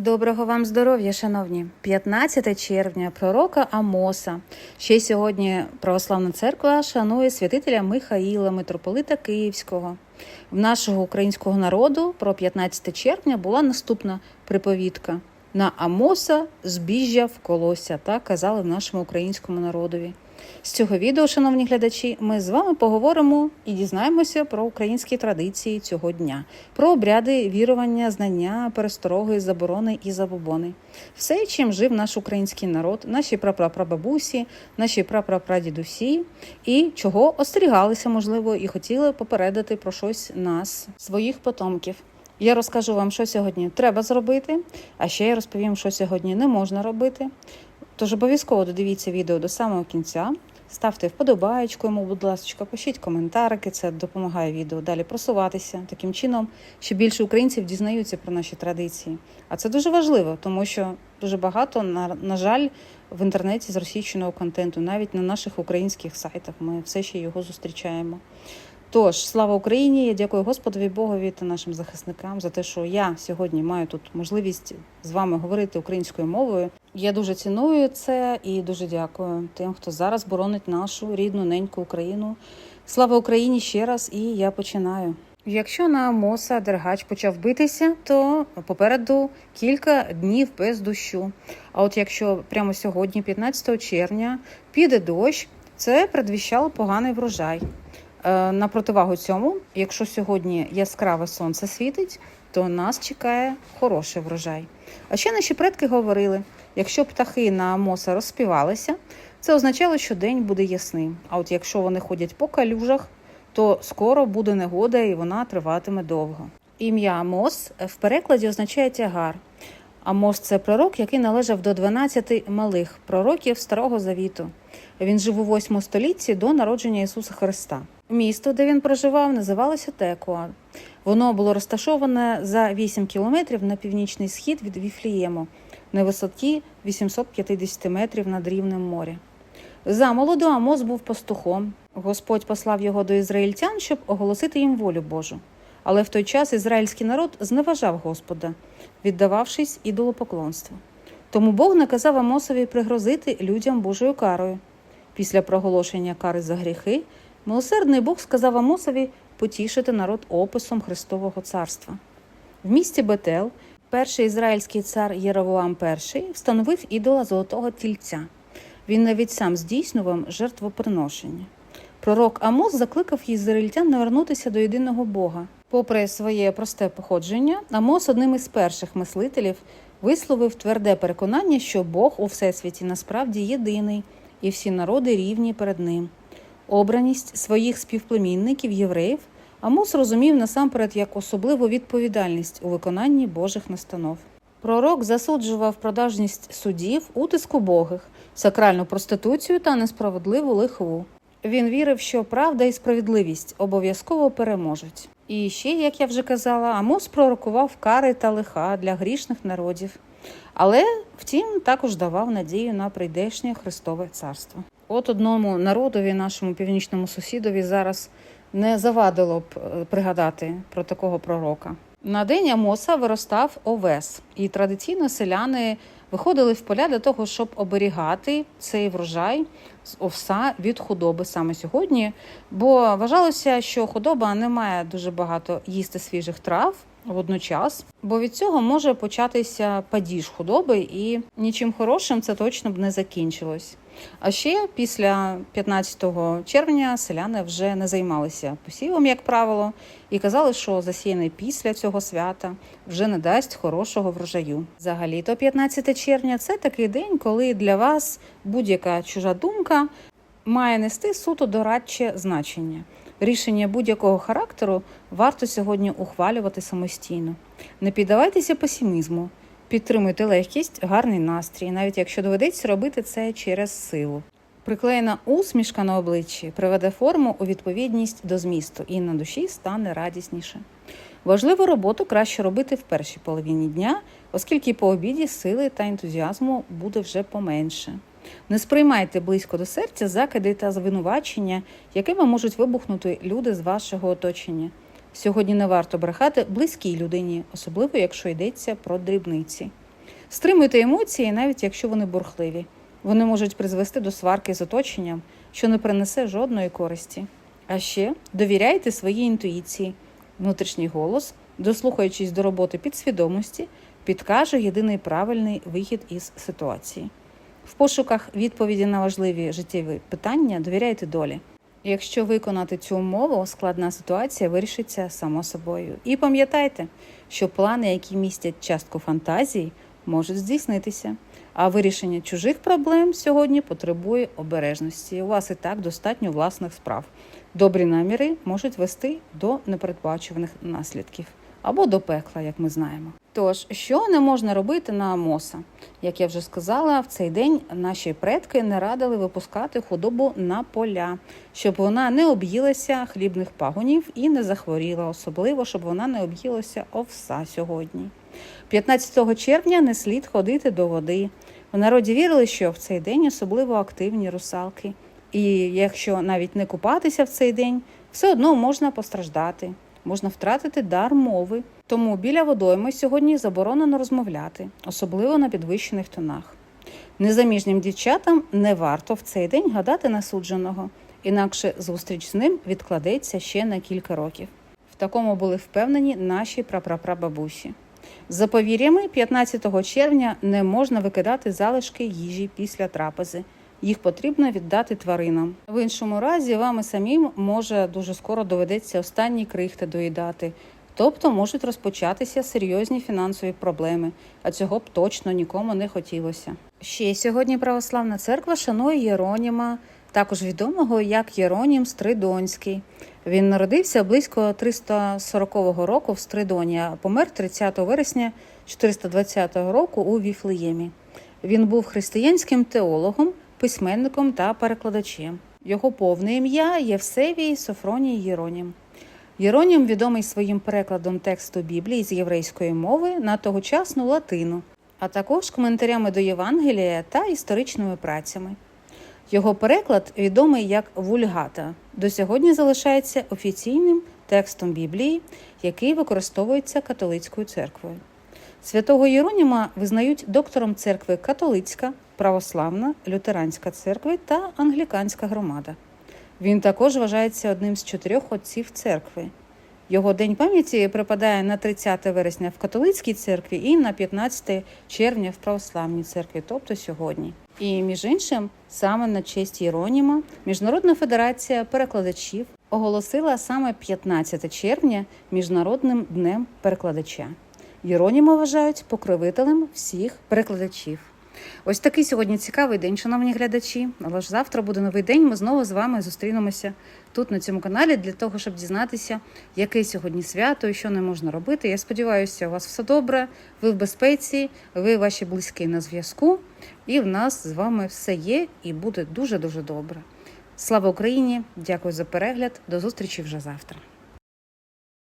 Доброго вам здоров'я, шановні! 15 червня, пророка Амоса. Ще сьогодні Православна церква шанує святителя Михаїла, митрополита Київського. В нашого українського народу про 15 червня була наступна приповідка: на Амоса збіжжя вколося, так казали в нашому українському народові. З цього відео, шановні глядачі, ми з вами поговоримо і дізнаємося про українські традиції цього дня, про обряди вірування, знання, перестороги, заборони і забобони. Все, чим жив наш український народ, наші прапрапрабабусі, наші прапрапрадідусі, і чого остерігалися, можливо, і хотіли попередити про щось нас, своїх потомків. Я розкажу вам, що сьогодні треба зробити, а ще я розповім, що сьогодні не можна робити. Тож обов'язково додивіться відео до самого кінця. Ставте вподобаєчку йому, будь ласка, пишіть коментарики, це допомагає відео далі просуватися. Таким чином, ще більше українців дізнаються про наші традиції. А це дуже важливо, тому що дуже багато, на, на жаль, в інтернеті зросійщеного контенту, навіть на наших українських сайтах. Ми все ще його зустрічаємо. Тож, слава Україні! Я дякую Господові Богові та нашим захисникам за те, що я сьогодні маю тут можливість з вами говорити українською мовою. Я дуже ціную це і дуже дякую тим, хто зараз боронить нашу рідну неньку Україну. Слава Україні ще раз, і я починаю. Якщо на Амоса Дергач почав битися, то попереду кілька днів без дощу. А от якщо прямо сьогодні, 15 червня, піде дощ, це предвіщало поганий врожай. Е, На противагу цьому, якщо сьогодні яскраве сонце світить, то нас чекає хороший врожай. А ще наші предки говорили: якщо птахи на Амоса розспівалися, це означало, що день буде ясним. А от якщо вони ходять по калюжах, то скоро буде негода і вона триватиме довго. Ім'я Амос в перекладі означає тягар. Амос це пророк, який належав до 12 малих пророків Старого Завіту. Він жив у 8 столітті до народження Ісуса Христа. Місто, де він проживав, називалося Текуа. Воно було розташоване за 8 кілометрів на північний схід від Віфлієму, на висоті 850 метрів над рівнем моря. За молоду Амос був пастухом. Господь послав його до ізраїльтян, щоб оголосити їм волю Божу. Але в той час ізраїльський народ зневажав Господа, віддававшись ідолопоклонству. Тому Бог наказав Амосові пригрозити людям Божою карою. Після проголошення кари за гріхи, милосердний Бог сказав Амосові потішити народ описом Христового царства. В місті Бетел перший ізраїльський цар Єровоам І встановив ідола золотого тільця. Він навіть сам здійснював жертвоприношення. Пророк Амос закликав ізраїльтян навернутися до єдиного Бога. Попри своє просте походження, Амос одним із перших мислителів висловив тверде переконання, що Бог у всесвіті насправді єдиний, і всі народи рівні перед ним. Обраність своїх співплемінників євреїв Амос розумів насамперед як особливу відповідальність у виконанні Божих настанов. Пророк засуджував продажність судів, утиску богих, сакральну проституцію та несправедливу лихву. Він вірив, що правда і справедливість обов'язково переможуть. І ще, як я вже казала, Амос пророкував кари та лиха для грішних народів, але втім також давав надію на прийдешнє Христове царство. От одному народові, нашому північному сусідові, зараз не завадило б е, пригадати про такого пророка. На день Амоса виростав овес, і традиційно селяни виходили в поля для того, щоб оберігати цей врожай з овса від худоби саме сьогодні. Бо вважалося, що худоба не має дуже багато їсти свіжих трав водночас, бо від цього може початися падіж худоби, і нічим хорошим це точно б не закінчилось. А ще після 15 червня селяни вже не займалися посівом, як правило, і казали, що засіяний після цього свята вже не дасть хорошого врожаю. Взагалі, то 15 червня це такий день, коли для вас будь-яка чужа думка має нести суто дорадче значення. Рішення будь-якого характеру варто сьогодні ухвалювати самостійно. Не піддавайтеся песимізму, підтримуйте легкість, гарний настрій, навіть якщо доведеться робити це через силу. Приклеєна усмішка на обличчі приведе форму у відповідність до змісту, і на душі стане радісніше. Важливу роботу краще робити в першій половині дня, оскільки по обіді сили та ентузіазму буде вже поменше. Не сприймайте близько до серця закиди та звинувачення, якими можуть вибухнути люди з вашого оточення. Сьогодні не варто брехати близькій людині, особливо якщо йдеться про дрібниці. Стримуйте емоції, навіть якщо вони бурхливі. Вони можуть призвести до сварки з оточенням, що не принесе жодної користі. А ще довіряйте своїй інтуїції. Внутрішній голос, дослухаючись до роботи підсвідомості, підкаже єдиний правильний вихід із ситуації. В пошуках відповіді на важливі життєві питання довіряйте долі. Якщо виконати цю умову, складна ситуація вирішиться само собою. І пам'ятайте, що плани, які містять частку фантазії, можуть здійснитися. А вирішення чужих проблем сьогодні потребує обережності. У вас і так достатньо власних справ. Добрі наміри можуть вести до непередбачуваних наслідків або до пекла, як ми знаємо. Тож, що не можна робити на Амоса? Як я вже сказала, в цей день наші предки не радили випускати худобу на поля, щоб вона не об'їлася хлібних пагонів і не захворіла, особливо щоб вона не об'їлася овса сьогодні. 15 червня не слід ходити до води. В народі вірили, що в цей день особливо активні русалки. І якщо навіть не купатися в цей день, все одно можна постраждати, можна втратити дар мови. Тому біля водойми сьогодні заборонено розмовляти, особливо на підвищених тонах. Незаміжнім дівчатам не варто в цей день гадати на судженого, інакше зустріч з ним відкладеться ще на кілька років. В такому були впевнені наші прапрапрабабусі. За повір'ями, 15 червня не можна викидати залишки їжі після трапези. Їх потрібно віддати тваринам. В іншому разі вам і самим може дуже скоро доведеться останні крихти доїдати. Тобто можуть розпочатися серйозні фінансові проблеми, а цього б точно нікому не хотілося. Ще сьогодні православна церква шанує Єроніма, також відомого як Єронім Стридонський. Він народився близько 340 року в Стридоні, а помер 30 вересня 420 року у Віфлеємі. Він був християнським теологом, письменником та перекладачем. Його повне ім'я Євсевій Софроній Єронім. Єронім відомий своїм перекладом тексту Біблії з єврейської мови на тогочасну латину, а також коментарями до Євангелія та історичними працями. Його переклад відомий як вульгата. До сьогодні залишається офіційним текстом Біблії, який використовується католицькою церквою. Святого Єроніма визнають доктором церкви католицька, православна, лютеранська церкви та англіканська громада. Він також вважається одним з чотирьох отців церкви. Його день пам'яті припадає на 30 вересня в католицькій церкві і на 15 червня в православній церкві, тобто сьогодні. І між іншим, саме на честь Єроніма, Міжнародна федерація перекладачів оголосила саме 15 червня міжнародним днем перекладача. Єроніма вважають покровителем всіх перекладачів. Ось такий сьогодні цікавий день, шановні глядачі. Але ж завтра буде новий день. Ми знову з вами зустрінемося тут на цьому каналі для того, щоб дізнатися, яке сьогодні свято і що не можна робити. Я сподіваюся, у вас все добре, ви в безпеці, ви ваші близькі на зв'язку, і в нас з вами все є і буде дуже дуже добре. Слава Україні! Дякую за перегляд. До зустрічі вже завтра.